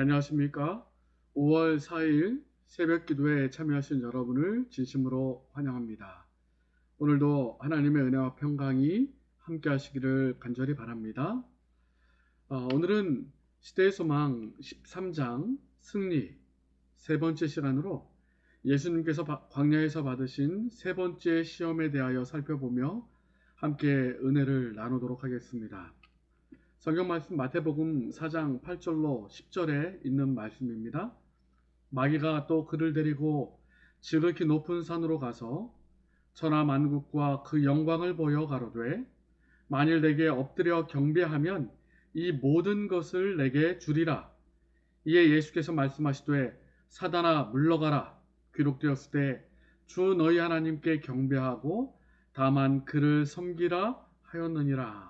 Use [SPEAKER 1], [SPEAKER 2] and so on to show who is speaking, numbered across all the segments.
[SPEAKER 1] 네, 안녕하십니까. 5월 4일 새벽 기도에 참여하신 여러분을 진심으로 환영합니다. 오늘도 하나님의 은혜와 평강이 함께 하시기를 간절히 바랍니다. 어, 오늘은 시대의 소망 13장 승리 세 번째 시간으로 예수님께서 광야에서 받으신 세 번째 시험에 대하여 살펴보며 함께 은혜를 나누도록 하겠습니다. 성경 말씀 마태복음 4장 8절로 10절에 있는 말씀입니다. 마귀가 또 그를 데리고 지극히 높은 산으로 가서 천하 만국과 그 영광을 보여 가로되 만일 내게 엎드려 경배하면 이 모든 것을 내게 주리라. 이에 예수께서 말씀하시되 사단아 물러가라 기록되었을 때 주 너희 하나님께 경배하고 다만 그를 섬기라 하였느니라.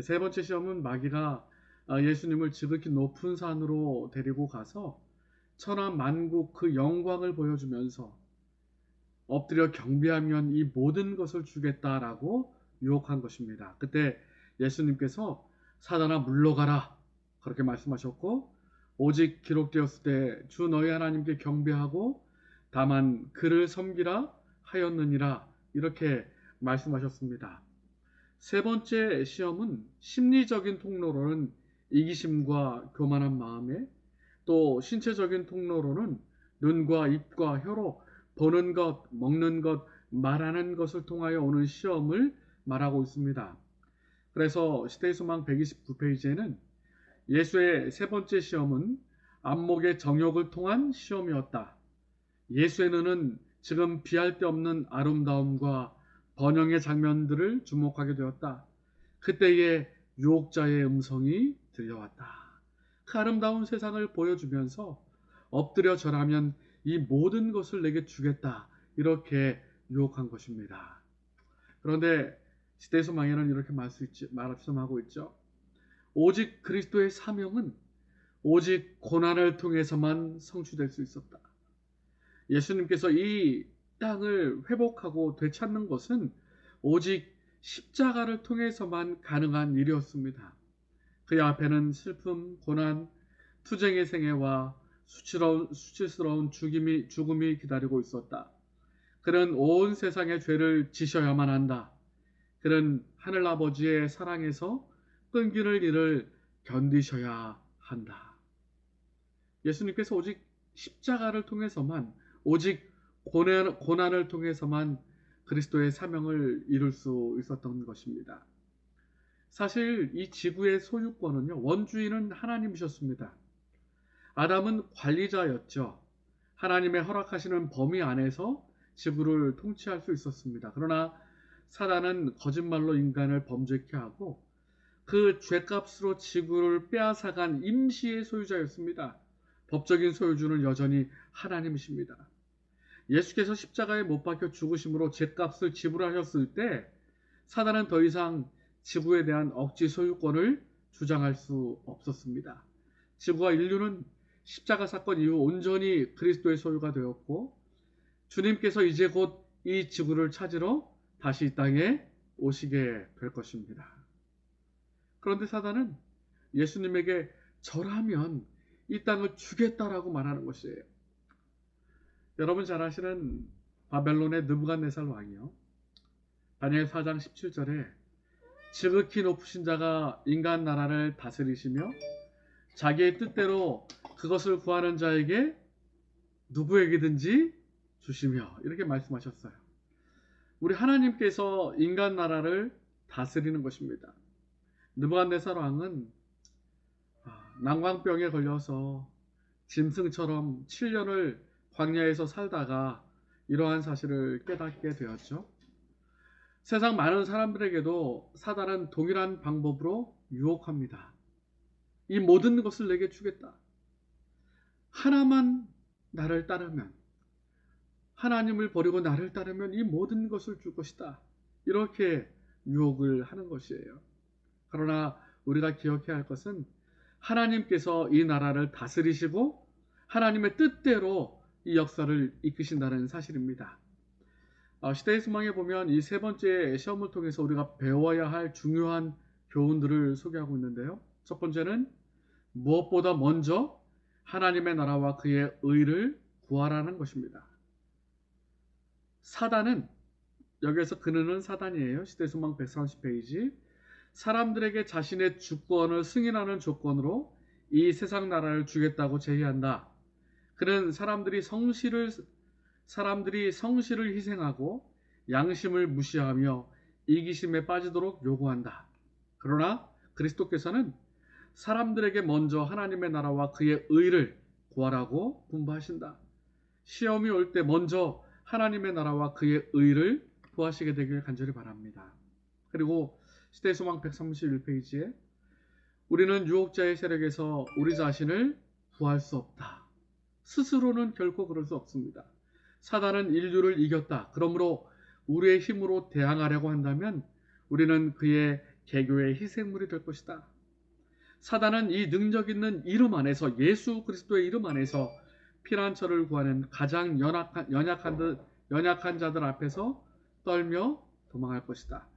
[SPEAKER 1] 네, 세 번째 시험은 마귀가 아, 예수님을 지극히 높은 산으로 데리고 가서 천하 만국 그 영광을 보여주면서 엎드려 경배하면 이 모든 것을 주겠다라고 유혹한 것입니다. 그때 예수님께서 사단아 물러가라 그렇게 말씀하셨고 오직 기록되었을 때 주 너희 하나님께 경배하고 다만 그를 섬기라 하였느니라 이렇게 말씀하셨습니다. 세 번째 시험은 심리적인 통로로는 이기심과 교만한 마음에 또 신체적인 통로로는 눈과 입과 혀로 보는 것, 먹는 것, 말하는 것을 통하여 오는 시험을 말하고 있습니다. 그래서 시대의 소망 129페이지에는 예수의 세 번째 시험은 안목의 정욕을 통한 시험이었다. 예수의 눈은 지금 비할 데 없는 아름다움과 번영의 장면들을 주목하게 되었다. 그때에 유혹자의 음성이 들려왔다. 그 아름다운 세상을 보여주면서 엎드려 절하면 이 모든 것을 내게 주겠다. 이렇게 유혹한 것입니다. 그런데 시대 소망에는 이렇게 말씀하고 있죠. 오직 그리스도의 사명은 오직 고난을 통해서만 성취될 수 있었다. 예수님께서 이 땅을 회복하고 되찾는 것은 오직 십자가를 통해서만 가능한 일이었습니다. 그 앞에는 슬픔, 고난, 투쟁의 생애와 수치러운, 수치스러운 죽음이, 죽음이 기다리고 있었다. 그는 온 세상의 죄를 지셔야만 한다. 그는 하늘아버지의 사랑에서 끊기는 일을 견디셔야 한다. 예수님께서 오직 십자가를 통해서만 오직 고난, 고난을 통해서만 그리스도의 사명을 이룰 수 있었던 것입니다. 사실 이 지구의 소유권은요, 원주인은 하나님이셨습니다. 아담은 관리자였죠. 하나님의 허락하시는 범위 안에서 지구를 통치할 수 있었습니다. 그러나 사단은 거짓말로 인간을 범죄케 하고 그 죄값으로 지구를 빼앗아간 임시의 소유자였습니다. 법적인 소유주는 여전히 하나님이십니다. 예수께서 십자가에 못 박혀 죽으심으로 죄값을 지불하셨을 때 사단은 더 이상 지구에 대한 억지 소유권을 주장할 수 없었습니다. 지구와 인류는 십자가 사건 이후 온전히 그리스도의 소유가 되었고 주님께서 이제 곧 이 지구를 찾으러 다시 이 땅에 오시게 될 것입니다. 그런데 사단은 예수님에게 절하면 이 땅을 주겠다라고 말하는 것이에요. 여러분 잘 아시는 바벨론의 느부갓네살 왕이요. 다니엘 4장 17절에 지극히 높으신 자가 인간 나라를 다스리시며 자기의 뜻대로 그것을 구하는 자에게 누구에게든지 주시며 이렇게 말씀하셨어요. 우리 하나님께서 인간 나라를 다스리는 것입니다. 느부갓네살 왕은 아, 난광병에 걸려서 짐승처럼 7년을 광야에서 살다가 이러한 사실을 깨닫게 되었죠. 세상 많은 사람들에게도 사단은 동일한 방법으로 유혹합니다. 이 모든 것을 내게 주겠다. 하나만 나를 따르면, 하나님을 버리고 나를 따르면 이 모든 것을 줄 것이다. 이렇게 유혹을 하는 것이에요. 그러나 우리가 기억해야 할 것은 하나님께서 이 나라를 다스리시고 하나님의 뜻대로 이 역사를 이끄신다는 사실입니다. 어, 시대의 소망에 보면 이 세 번째 시험을 통해서 우리가 배워야 할 중요한 교훈들을 소개하고 있는데요. 첫 번째는 무엇보다 먼저 하나님의 나라와 그의 의를 구하라는 것입니다. 사단은 여기에서 그는 사단이에요. 시대수망 130페이지. 사람들에게 자신의 주권을 승인하는 조건으로 이 세상 나라를 주겠다고 제의한다. 그는 사람들이 성실을 사람들이 성실을 희생하고 양심을 무시하며 이기심에 빠지도록 요구한다. 그러나 그리스도께서는 사람들에게 먼저 하나님의 나라와 그의 의를 구하라고 분부하신다. 시험이 올 때 먼저 하나님의 나라와 그의 의를 구하시게 되길 간절히 바랍니다. 그리고 시대 소망 131페이지에 우리는 유혹자의 세력에서 우리 자신을 구할 수 없다. 스스로는 결코 그럴 수 없습니다. 사단은 인류를 이겼다. 그러므로 우리의 힘으로 대항하려고 한다면 우리는 그의 개교의 희생물이 될 것이다. 사단은 이 능력 있는 이름 안에서 예수 그리스도의 이름 안에서 피난처를 구하는 가장 연약한, 연약한, 연약한 자들 앞에서 떨며 도망할 것이다.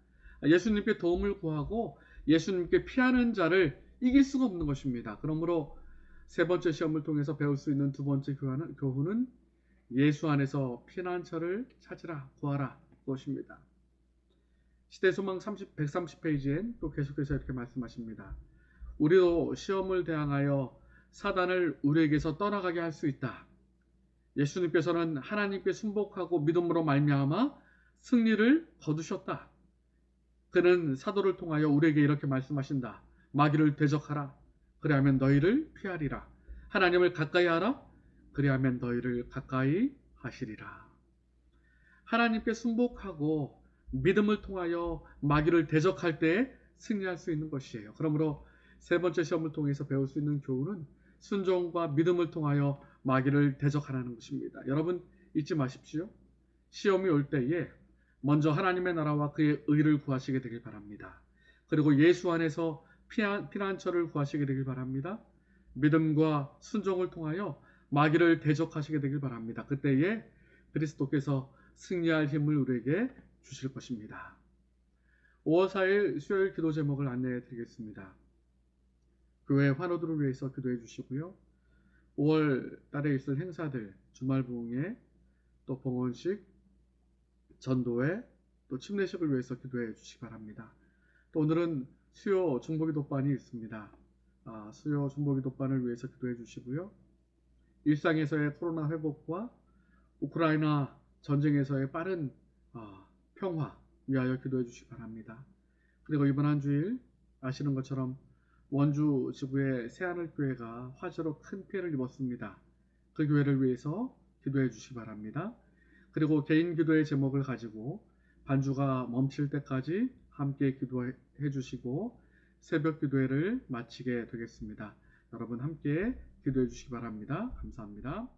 [SPEAKER 1] 예수님께 도움을 구하고 예수님께 피하는 자를 이길 수가 없는 것입니다. 그러므로 세 번째 시험을 통해서 배울 수 있는 두 번째 교훈은, 교훈은 예수 안에서 피난처를 찾으라, 구하라 것입니다. 시대소망 30, 130페이지엔 또 계속해서 이렇게 말씀하십니다. 우리도 시험을 대항하여 사단을 우리에게서 떠나가게 할 수 있다. 예수님께서는 하나님께 순복하고 믿음으로 말미암아 승리를 거두셨다. 그는 사도를 통하여 우리에게 이렇게 말씀하신다. 마귀를 대적하라. 그리하면 너희를 피하리라. 하나님을 가까이 하라. 그리하면 너희를 가까이 하시리라. 하나님께 순복하고 믿음을 통하여 마귀를 대적할 때 승리할 수 있는 것이에요. 그러므로 세 번째 시험을 통해서 배울 수 있는 교훈은 순종과 믿음을 통하여 마귀를 대적하라는 것입니다. 여러분 잊지 마십시오. 시험이 올 때에 먼저 하나님의 나라와 그의 의를 구하시게 되길 바랍니다. 그리고 예수 안에서 피난, 피난처를 구하시게 되길 바랍니다. 믿음과 순종을 통하여 마귀를 대적하시게 되길 바랍니다. 그때에 그리스도께서 승리할 힘을 우리에게 주실 것입니다. 5월 4일 수요일 기도 제목을 안내해 드리겠습니다. 교회 환호들을 위해서 기도해 주시고요. 5월 달에 있을 행사들, 주말 부흥회, 또 봉헌식, 전도회, 또 침례식을 위해서 기도해 주시기 바랍니다. 또 오늘은 수요 중보기 도반이 있습니다. 아, 수요 중보기 도반을 위해서 기도해 주시고요. 일상에서의 코로나 회복과 우크라이나 전쟁에서의 빠른 아, 평화 위하여 기도해 주시기 바랍니다. 그리고 이번 한 주일 아시는 것처럼 원주 지구의 새하늘교회가 화재로 큰 피해를 입었습니다. 그 교회를 위해서 기도해 주시기 바랍니다. 그리고 개인 기도의 제목을 가지고 반주가 멈출 때까지 함께 기도해 주시고 새벽 기도회를 마치게 되겠습니다. 여러분 함께 기도해 주시기 바랍니다. 감사합니다.